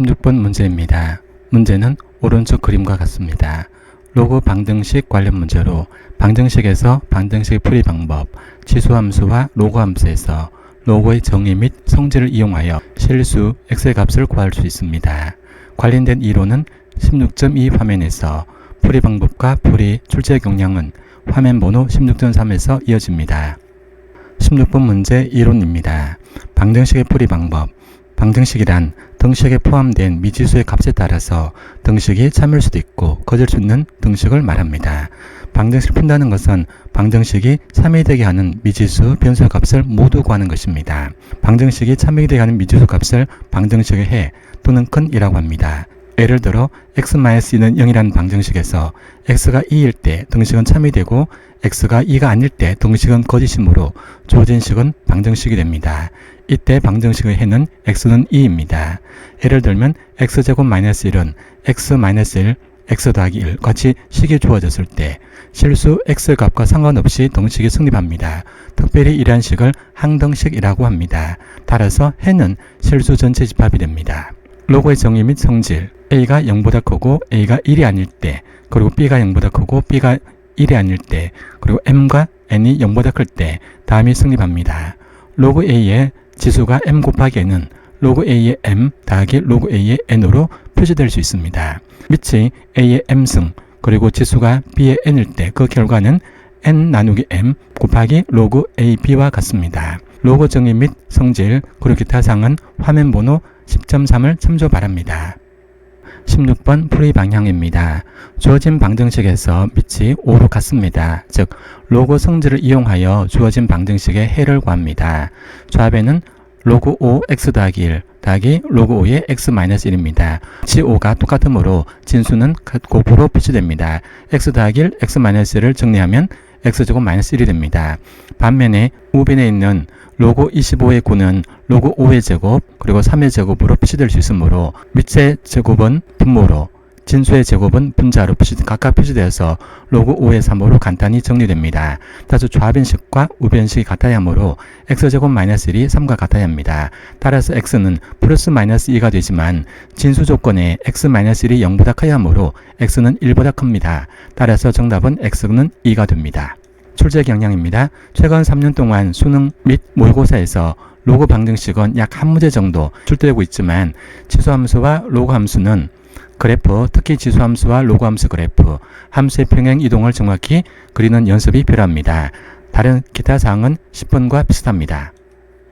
16번 문제입니다. 문제는 오른쪽 그림과 같습니다. 로그 방정식 관련 문제로 방정식에서 방정식 풀이 방법, 지수함수와 로그 함수에서 로그의 정의 및 성질을 이용하여 실수 x의 값을 구할 수 있습니다. 관련된 이론은 16.2 화면에서 풀이 방법과 풀이 출제 경량은 화면 번호 16.3에서 이어집니다. 16번 문제 이론입니다. 방정식의 풀이 방법. 방정식이란 등식에 포함된 미지수의 값에 따라서 등식이 참일 수도 있고 거질 수 있는 등식을 말합니다. 방정식을 푼다는 것은 방정식이 참이 되게 하는 미지수, 변수 값을 모두 구하는 것입니다. 방정식이 참이 되게 하는 미지수 값을 방정식의 해 또는 큰이라고 합니다. 예를 들어 x-2는 0이라는 방정식에서 x가 2일 때 등식은 참이 되고 x가 2가 아닐 때 등식은 거짓이므로 주어진 식은 방정식이 됩니다. 이때 방정식의 해는 x는 2입니다. 예를 들면 x제곱 마이너스 1은 x 마이너스 1, x 더하기 1 같이 식이 주어졌을 때 실수 x 값과 상관없이 등식이 성립합니다. 특별히 이러한 식을 항등식이라고 합니다. 따라서 해는 실수 전체 집합이 됩니다. 로고의 정의 및 성질 a가 0보다 크고 a가 1이 아닐 때 그리고 b가 0보다 크고 b가 1이 아닐 때 그리고 m과 n이 0보다 클 때 다음이 성립합니다. 로그 a의 지수가 m 곱하기 n은 로그 a의 m 더하기 로그 a의 n으로 표시될 수 있습니다. 밑이 a의 m승 그리고 지수가 b의 n일 때 그 결과는 n 나누기 m 곱하기 로그 ab와 같습니다. 로그 정의 및 성질 그리고 기타 사항은 화면 번호 10.3을 참조 바랍니다. 16번 풀이 방향입니다. 주어진 방정식에서 밑이 5로 같습니다. 즉 로그 성질을 이용하여 주어진 방정식의 해를 구합니다. 좌변은 로그 5 x 더하기 1 더하기 로그 5의 x 마이너스 1입니다. 지 5가 똑같으므로 진수는 곱으로 표시됩니다. x 더하기 1 x 마이너스 1을 정리하면 x제곱 마이너스 1이 됩니다. 반면에 우변에 있는 로그 25의 9는 로그 5의 제곱 그리고 3의 제곱으로 표시될 수 있으므로 밑의 제곱은 분모로 진수의 제곱은 분자로 표시, 각각 표시되어서 로그 5의 3으로 간단히 정리됩니다. 따라서 좌변식과 우변식이 같아야 하므로 x제곱 마이너스 1이 3과 같아야 합니다. 따라서 x는 플러스 마이너스 2가 되지만 진수 조건에 x 마이너스 1이 0보다 커야 하므로 x는 1보다 큽니다. 따라서 정답은 x는 2가 됩니다. 출제 경향입니다. 최근 3년 동안 수능 및 모의고사에서 로그 방정식은 약 한 문제 정도 출제되고 있지만 치수함수와 로그 함수는 그래프, 특히 지수함수와 로그 함수 그래프, 함수의 평행 이동을 정확히 그리는 연습이 필요합니다. 다른 기타 사항은 10번과 비슷합니다.